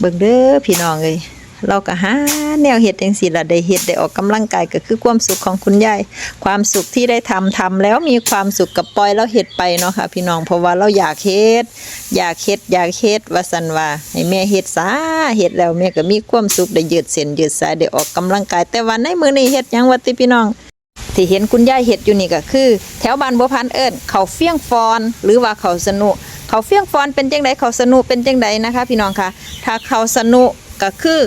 เบิ่งเด้อพี่น้องเอ้ยเราก็หาแนวเฮ็ดจังซี่ล่ะได้เฮ็ดได้ออกกำลังกายก็คือความสุขของคุณยายความสุขที่ได้ทำทำแล้วมีความสุขกับปล่อยเราเฮ็ดไปเนาะค่ะ พี่น้องเพราะว่าเราอยากเฮ็ดอยากเฮ็ดอยากเฮ็ดว่าซั่นว่าให้แม่เฮ็ดซาเฮ็ดแล้วแม่ก็มีความสุขได้ยืดเส้นยืดสายได้ออกกำลังกาย แต่ว่าในมือนี้เฮ็ดยังวะติพี่น้องที่เห็นคุณยายเห็ดอยู่นี่ก็คือ แถวบ้านบัวพันเอิญเขาเฟี้ยงฟอนหรือว่าเขาสนุ เขาเฟี้ยงฟอนเป็นจังไดเขาสนุเป็นจังไดนะคะ พี่น้องคะถ้าเขาสนุก็คือ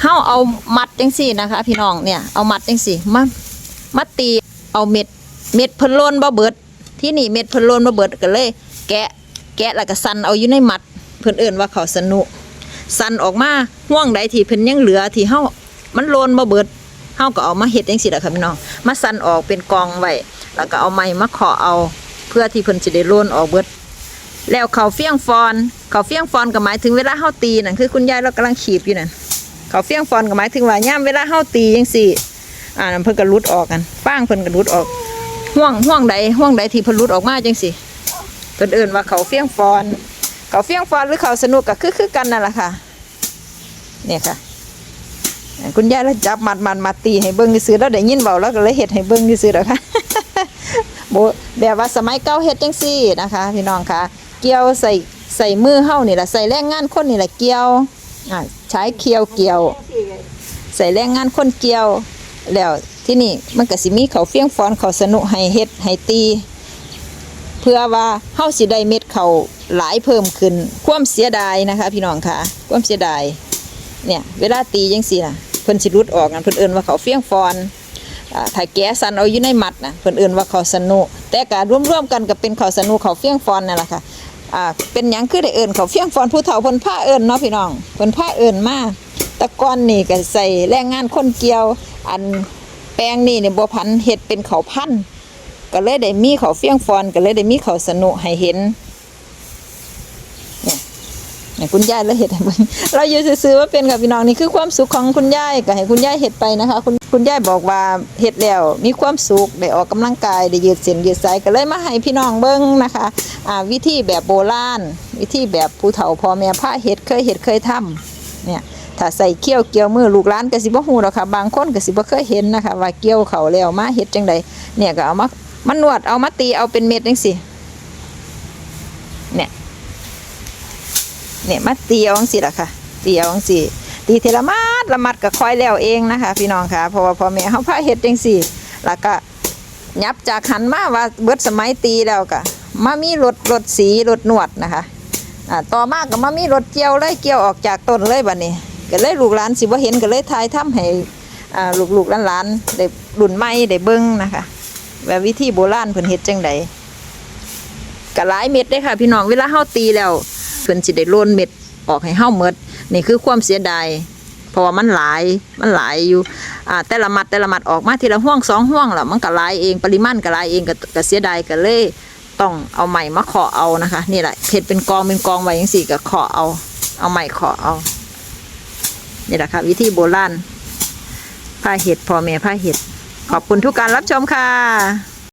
เฮาเอามัดจังสี่นะคะ พี่น้องเนี่ยเอามัดจังสี่มามาตีเอาเม็ดเม็ดพิ่นลนบ่เบิด ที่นี่เม็ดพิ่นลนบ่เบิดก็เลย แกะแกะแล้วก็สันเอาอยู่ในมัดเพิ่นเอิ้นว่าเขาสนุสันออกมาห่วงใดที่เพิ่นยังเหลือที่เฮามันโลนบ่เบิดเฮาก็เอามาเฮ็ดจังซี่ล่ะค่ะพี่น้องมาสันออกเป็นกองไว้แล้วก็เอาไม้มาเคาะเอาเพื่อที่เพิ่นสิได้โลนออกเบิด แล้วเขาเฟี้ยงฟอน เขาเฟี้ยงฟอนก็หมายถึงเวลาเฮาตีนั่นคือคุณยายเรากำลังขีบอยู่นั่นเขาเฟี้ยงฟอนก็หมายถึงว่าย่ามเวลาเฮาตีจังซี่อ่านั่นเพิ่นก็หลุดออกกันฟางเพิ่นก็หลุดออกห่วงห่วงใดห่วงใดที่เพิ่นหลุดออกมาจังซี่เพิ่นเอิ้นว่าเขาเฟี้ยงฟอน เขาเฟี้ยงฟอนหรือเขาสนุกก็คือคือกันนั่นแหละค่ะ เนี่ยค่ะคุณยายแล้วจับมัดมันมาตีให้เบิ้งซื้อแล้วได้ยินเบาแล้วก็เลยเฮ็ดให้เบิ้งซื้อแล้วค่ะโบแบบว่าสมัยเก่าเฮ็ดจังซี่นะคะ พี่น้องค่ะ กี่ยวใส่ใส่มือเฮานี่แหละใส่แรงงานคนนี่แหละเกี่ยวอ่าใช้เคียวเกี่ยว ใส่แรงงานคนเกี่ยว แล้วที่นี่มันก็สิมีเขาเฟี้ยงฟอนเขาสนุให้เฮ็ดให้ตี เพื่อว่าเฮาสิได้เม็ดเขาหลายเพิ่มขึ้น ความเสียดายนะคะ พี่น้องค่ะ ความเสียดายเนี่ยเวลาตีจังซี่น่ะเพิ่นสิรุดออกกันเพิ่นเอิ้นว่าเขาเฟี้ยงฟอนอ่าถ้าแกะสันเอาอยู่ในมัดนะเพิ่นเอิ้นว่าเขาสนุแต่การร่วมๆกันก็เป็นเขาสนุเขาเฟี้ยงฟอนนั่นแหละค่ะ อ่าเป็นหยังคือได้เอิญเขาเฟี้ยงฟอนผู้เฒ่าเพิ่นพาเอิญเนาะพี่น้องเพิ่นพาเอิญมาตะกอนนี่ก็ใส่แรงงานคนเกี่ยว อันแปลงนี่เนี่ยบัวพันเห็ดเป็นเขาพันก็เลยได้มีเขาเฟี้ยงฟอนก็เลยได้มีเขาสนุให้เห็น เนี่ยคุณยายแล้วเห็ดให้เบิ่งเราอยู่ซื้อว่าเป็นกับพี่น้องนี่คือความสุขของคุณยายก็ให้คุณยายเห็ดไปนะคะ คุณคุณยายบอกว่าเห็ดแล้วมีความสุขได้ออกกำลังกายได้ยืดเส้นยืดสายก็เลยมาให้พี่น้องเบิ่งนะคะอ่าวิธีแบบโบราณวิธีแบบผู้เฒ่าพ่อแม่พาเห็ดเคยเห็ดเคยทำเนี่ยถ้าใส่เกี้ยวเกี่ยวมือลูกหลานก็สิบ่ฮู้หรอกค่ะบางคนก็สิบเคยเห็นนะคะ ว่าเกี่ยวเขาแล้วมาเห็ดจังใดเนี่ยก็เอามามันนวดเอามาตีเอาเป็นเม็ดจังซี่เนี่ย เนี่ยมาตีเอาจังสิล่ะค่ะตีเอาจังสิตีเทละมัดละมัดก็คอยแล้วเองนะคะ พี่น้องค่ะเพราะว่าพ่อแม่เขาพาเฮ็ดจังสิแล้วก็ยับจากหันมาว่าเบิดสมัยตีแล้วก็มามีรถรถสีรถนวดนะคะอ่าต่อมาก็มามีรถเกี่ยวเลยเกี่ยวออกจากต้นเลยบัดนี้ ก็เลยลูกหลานสิบ่าเห็นก็เลยทายทำให้อ่าลูกๆหลานๆได้รุ่นใหม่ได้เบิ่งนะคะว่าวิธีโบราณเพิ่นเฮ็ดจังไดก็หลายเม็ดเด้ค่ะ พี่น้องเวลาเฮาตีแล้ว เพิ่นสิได้โลนเม็ดออกให้เฮาหมดนี่คือความเสียดายเพราะว่ามันหลายมันหลายอยู่อ่าแต่ละมัดแต่ละมัดออกมาทีละห่วงสองห่วงแล้วมันก็หลายเองปริมาณก็หลายเองก็ก็เสียดายก็เลยต้องเอาใหม่มาเคาะเอานะคะนี่แหละเฮ็ดเป็นกองเป็นกองไว้จังซี่ก็เคาะเอา เอาใหม่เคาะเอานี่แหละค่ะวิธีโบราณผ้าเห็ดพ่อแม่ผ้าเห็ดขอบคุณทุกการรับชมค่ะ